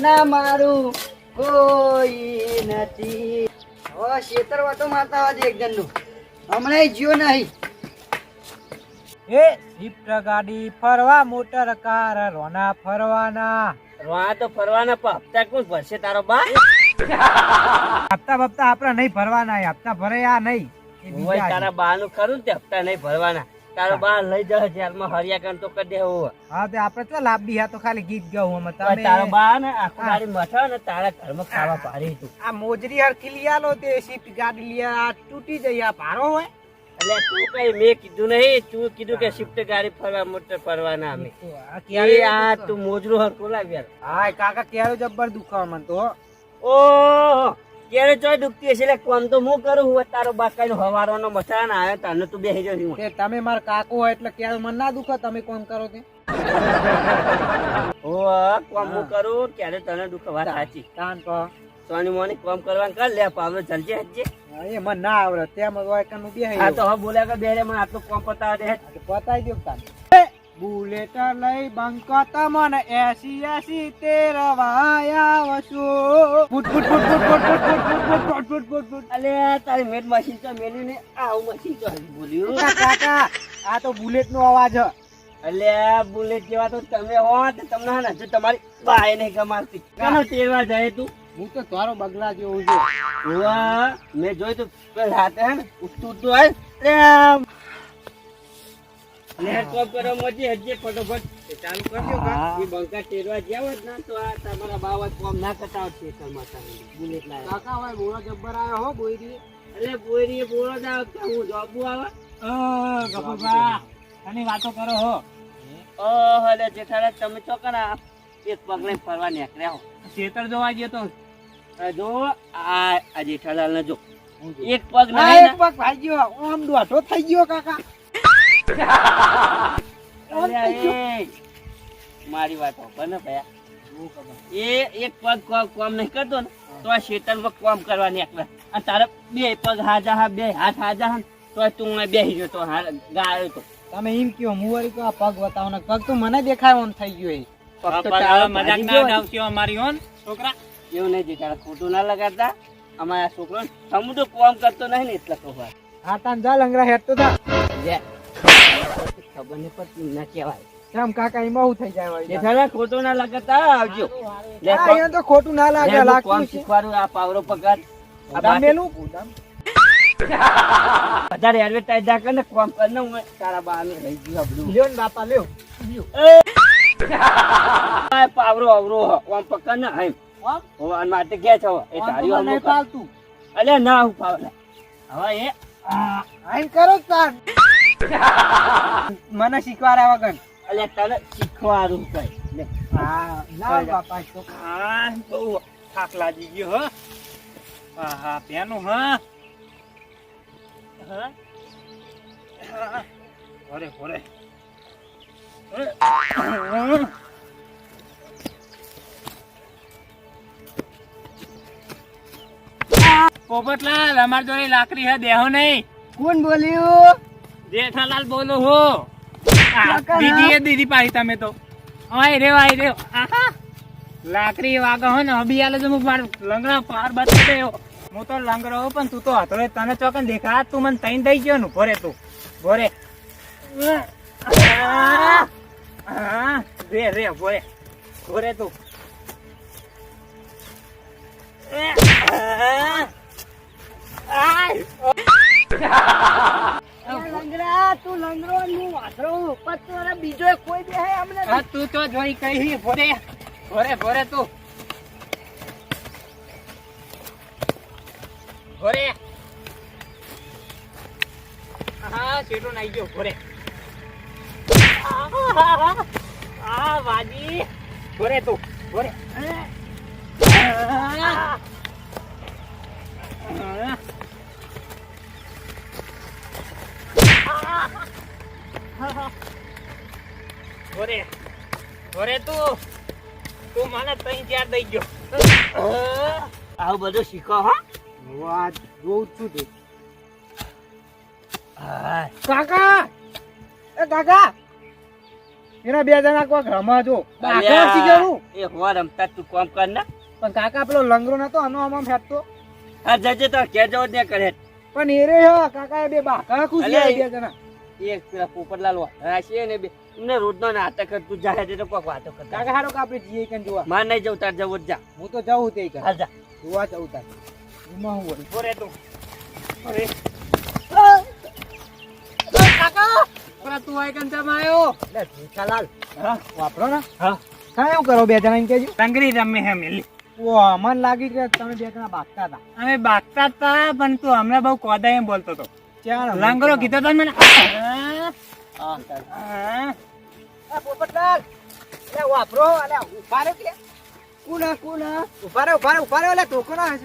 સંગાતી મારું કોઈ નથી. હવે શેતર વાતો મારતા હોય એક જણનું. હમણાં જીઓ નહીં. એ સ્વિફ્ટ ગાડી ફરવા મોટર કાર રોના ફરવાના. રોના તો ફરવાના પણ હપ્તા કોણ ભરશે તારો બા? હપ્તા બપ્તા આપડે નહીં ભરવાના હપ્તા હપ્તા આ નહીં. તારા બા નું ખરું ને તે હપ્તા નહીં ભરવાના. તારો બા લઈ જાય જેલમાં હરિયા કર તો કરી દેવો હા. તે આપણે તો લાભ બી તો ખાલી ગીત ગાવું અમે. તમે તારો બા ને આખો ગાડી મઠા ને તારા ઘરમાં ખાવા પારી તું. આ મોજરી હરખી લઈ આલો તે સીટ ગાડી લઈ આ તૂટી જઈ આ ભારો હોય. એટલે તું કઈ મેં કીધું નહીં તું કીધું કે શિફ્ટ ગાડી ફરવા મોટર ફરવાના અમે. ક્યારે આ તું? મોજરું હરખું લાગ્યા. હા કાકા ક્યારે જબ્બર દુખાવા મને તો. ઓહો. ક્યારે ચોય દુખતી હશે એટલે કોમ તો હું કરું હું તારો બા હવારો નો મસાલા ના આવ્યો તને તું બેસી જશે તે તમે મારા કાકો હોય એટલે ક્યારે મન ના દુખે તમે કોમ કરો તે ઓહ કોમ હું કરું ક્યારે તને દુખ વાત સાચી. તાન તો સોની મોની કોમ કરવાનું કર લે પાવલો જલજે હજે. હા, એ મન ના આવડે તેમ હોય કે નું બેહી આ તો હવે બોલ્યા કે બેરે મને આટલું કોમ પતાવ દે. બતાવી દો તાન. બુલેટ લઈ બંકો તમને એસી એસી તેર વાયા વસુ ફૂટ ફૂટ ફૂટ ફૂટ ફૂટ ફૂટ ફૂટ ફૂટ ફૂટ ફૂટ ફૂટ ફૂટ અલે તારી મેટ મશીન તો મેલી ને આવું મશીન તો બોલ્યું કાકા, આ તો બુલેટ નો અવાજ હ. અલે બુલેટ જેવા તો તમે હો તમને હે ને હજુ તમારી બાય નહીં કમાતી કાનો તેરવા જાય તું હું તો તારો બગલા જેવું છું મેં જોયું તું પેલા હાથે હે ને ઉઠતું ઉઠતું આય લે કોમ કરો મજી હજી ફટોફટ ચાલુ કરજો. કા? એ બંકા તેરવા જ્યાં હોત ને તો આ તમારા બાવા કોમ ના કરતા હોત ખેતરમાં બુલેટ લાયા. કાકા ભાઈ બોલો જબ્બર આવ્યો હો બોયરી તો હું જોબુ આવે? વાતો કરો હો. ઓહ અલે જેઠાલાલ તમે ચોકના એક પગલે ફરવા નીકળ્યા હો. ખેતર જોવા ગયો તો? જો આ જેઠાલાલ ને જો. એક પગ નહીં એક પગ ભાઈ ગયો. આમ દોઢો થઈ ગયો કાકા. અલ્યા મારી વાત ને ભાઈ એ એક પગ કોમ કોમ નહીં કરતો ને તો આ શેતરમાં કોમ કરવા નીકળે. અને તારે બે પગ હાજા હા બે હાથ હાજા હા તો તું બેસી ગયો તો ગાયો તો. તમે એમ કયો હું વળી આ પગ બતાવો ને પગ તો મને દેખાય ઓન થઈ ગયો એ. મજાક ના. આવતી અમારી ઓન છોકરા. એવું નહીં જીતા ખોટું ના લગાડતા. અમારા છોકરો સમુદ્ર કોમ કરતો નહીં ને એટલે કહું હા તાન જા લંગરા હેડતો થા લે. ખબર નહીં પડતી ના કહેવાય કેમ કાકા એમાં હું થઈ જાય વળી ખોટું ના લગાડતા આવજો. લે અહીંયા તો ખોટું ના લાગે લાગતું છે. શીખવાડું? આ પાવરો પગાર. વધારે ના કર ને કોમ કર ને હું તારા બા લઈ ગયો બધું. લ્યો ને બાપા લ્યો. પાવરો અવરો હ. ઓમ પકડ ને હાઈમ આમ? ઓ માટે કે છો? એ તારી. અલે ના હું પાવલા હવે એ આ, કરો તાન. મને શીખવાડ્યા વગર. એટલે તને શીખવાડું કઈ. હા ના બાપા હા બહુ થાક લાગી ગયો હો. હા હા પેનું હા. હા. હા. ભરે ભરે પોપટલાલ અમાર જોડે લાકડી હે દેહો નહીં. કોણ બોલ્યું? જેઠાલાલ બોલો હો. દીદી એ દીદી પાડી તમે તો. આય રે આય રે આહા. લાકડી વાગો હો ને અભી આલે તો હું માર લંગડા પાર બતાવી દેયો હું. તો લંગડો પણ તું તો હતો તને ચોકન દેખા તું મને તૈન દઈ ગયો નું ભરે તું. ભરે. રે રે ભરે. ભરે તું. આહ. આય. તું લંગડો હું વાસળો પત્તો બીજો કોઈ બે હે અમને હા તું તો જોઈ કઈ. ભરે ભરે ભરે તું. ભરે. હા શેઠો નાઈ ગયો ભોરે. આ વાજી. ભોરે તું ભરે. ભરે ઓરે તું તું મને તઈ ચાર દઈ ગયો. આવું બધું શીખો હા. વાત જોઉં છું તે કાકા! એ કાકા! એના બે જણા કોક રમા જો. શીખે એ હો રમતા તું કોમ કર ને. પણ કાકા પેલો લંગરો નતો આનો આમાં ફેંકતો. હા જજે તો કેજો જ ને કરે. પણ એ રે હ કાકા એ બે બાકા ખુશ બે જણા. એક પેલા પોપટલાલ છે ને બે. એમને રોજનો નાટક કર તું જાય તે તો કોક વાતો કરતા. કાકા હારો કે આપણે જઈએ કન જોવા? માર નહીં જવું તાર જવું જ હું તો જાઉં તે કર હાલ જા. જોવા જાઉં તાર. એમાં હું વળી. બોરે તું. કાકા! પણ તું આઈ કન જમ આયો લે જેઠાલાલ હા? વાપરો ને. હા. કાંઈ એવું કરો બે જણા એમ કેજો ટંગરી રમે હે મેલી ઓ મન લાગી કે તમે બે જણા બાકતા હતા. અમે બાગતા હતા પણ તું હમણાં બહુ કોદા એમ બોલતો હતો. લંગરો કીધો તો મને. હા, હા તાર હા. આ પોપટલાલ. અલે વાપરો અલે ઊભા રે કે. કુના કુના ઊભા રે ઊભા રે ઊભા રે અલે ટોકો ના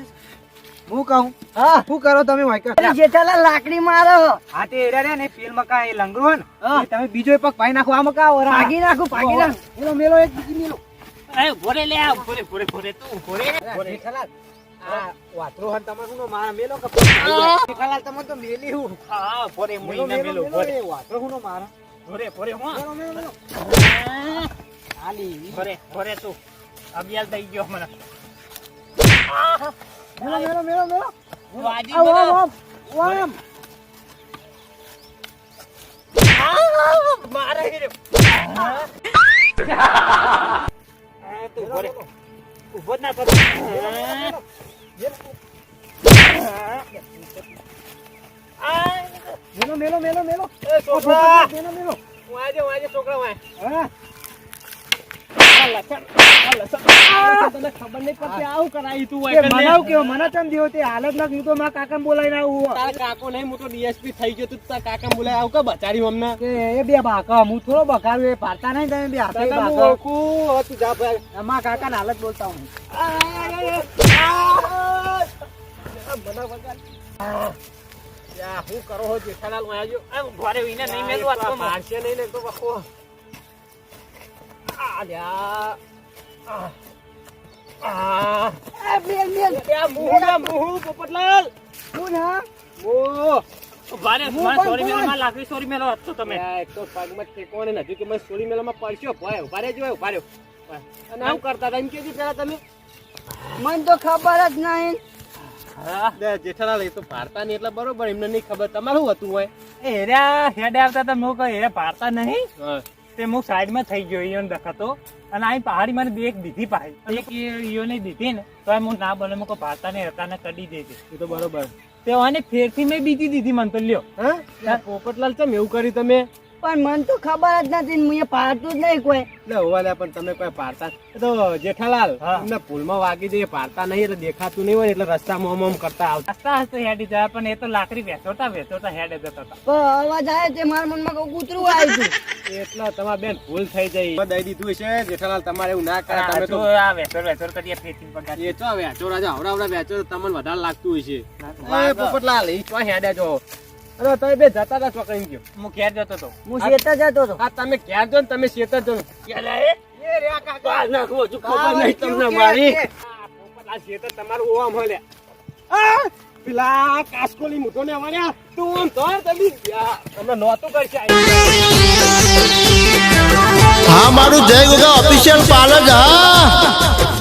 હું કહું? હા. શું કરો તમે વાયકા? અરે જેઠાલાલ લાકડી મારો. હા તે એરા રે ને ફિલ્મ કા એ લંગરો ને. તમે બીજો એક પગ પાઈ નાખો આમાં મકા ઓરા? ભાગી નાખું ભાગી નાખું. મેલો મેલો એક બીજી મેલો. બોરે લે આ ભોરે ભોરે બોરે તું ભોરે આ વાતરો હન તમાર હુંનો મારા મેલો કે હા. તમે તો મેલી હું. હા બોરે મેલો મેલો મેલો મેલો બોરે એ વાતરો હુંનો મારા? બોરે બોરે હો મેલો મેલો મેલો. હાલી બોરે બોરે તું. અબિયાલ થઈ ગયો મને મેલો મેલો મેલો મેલો. વાજી મને આવ આવ મારે રે. તું બોરે ઊભો જ ના થતો મેલો મેલો મેલો મેલો. છોકરા! મેલો મેલો વાજે વાજે છોકરા વાય હા. ખબર નહીં પડતી આવું કરાયું તું મનાવ કેવો? મને ચમ દેવો તે હાલત ના તો મારા કાકા બોલાઈને આવું તારા કાકો નહીં મોટો ડીએસપી થઈ ગયો તું તારા કાકા બોલાય આવું કે બચારી અમને? કે એ બે બાકા હું થોડો એ પાડતા નહીં તમે બે હાથે બાકા. ઓળખું. તું જા ભાઈ. અમારા કાકા હાલત બોલતા હું. હો જેઠાલાલમાં સોરી મેલો માં લાકડી સોરી મેલો હતો તમે સોરી મેલામાં રહ્યો અને આમ કરતા હતા એમ તમે મને તો ખબર જ નહીં જેઠાલાલ એ તો ભારતા નહીં એટલે બરોબર એમને નહીં ખબર. તમારું હતું હોય? એ હેર્યા હેડે આવતા હતા હું કહું એ પાડતા નહીં. તે હું સાઈડમાં થઈ ગયો ઈયોને દખાતો. અને આ પહાડી મને બે એક દીધી પાડી એક ઈયોને દીધી ને તો હું ના બને મૂકો પાડતા ને હતા ને કડી દેજે એ તો બરોબર. તે અને ફેરથી મેં બીજી દીધી મને તો લ્યો. હા? પોપટલાલ ચમ એવું કર્યું તમે? પણ મને તો ખબર જ નથી હું એ પાડતું જ નહીં કોઈ. એટલે હોવા પણ તમે કોઈ પાડતા તો જેઠાલાલ હા. પુલમાં વાગી જઈએ પાડતા નહીં એટલે દેખાતું નહીં હોય એટલે રસ્તામાં મોમ કરતા આવતા. રસ્તા હસતા હેડી જાય પણ એ તો લાકડી વેચોટા વેચોટા હેડે જતા હતા. અવાજ આવે છે મારા મનમાં કોઈ કૂતરું આવ્યું એટલે તમારા બેન ભૂલ થઈ જાય. દઈ દીધું છે જેઠાલાલ તમારે એવું ના કરે તમે તો આ વેચોર વેચોર કરીએ ફેંચીને પગાર એ તો વેચો રાજા આવડા આવડા વેચો તો તમને વધારે લાગતું હોય છે પોપટલાલ એ તો હેડે જો. અરે તમે બે જતા હતા ચોકડી ગયો. હું ઘેર જતો હતો હું શેતા જતો હતો હા તમે ઘેર જો ને તમે શેતર જો એ. રે કાકા. બહાર નાખો, હજુ ખબર હા, તમને મારી. આ પોપટલાલ તમારું ઓવા મળે આ પેલા કાસકોલી મૂઠો ને અમાર્યા તું આમ ધોર તમે નહોતું કરશે હા મારું જય ગોગા ઓફિશિયલ પાર્લર હા.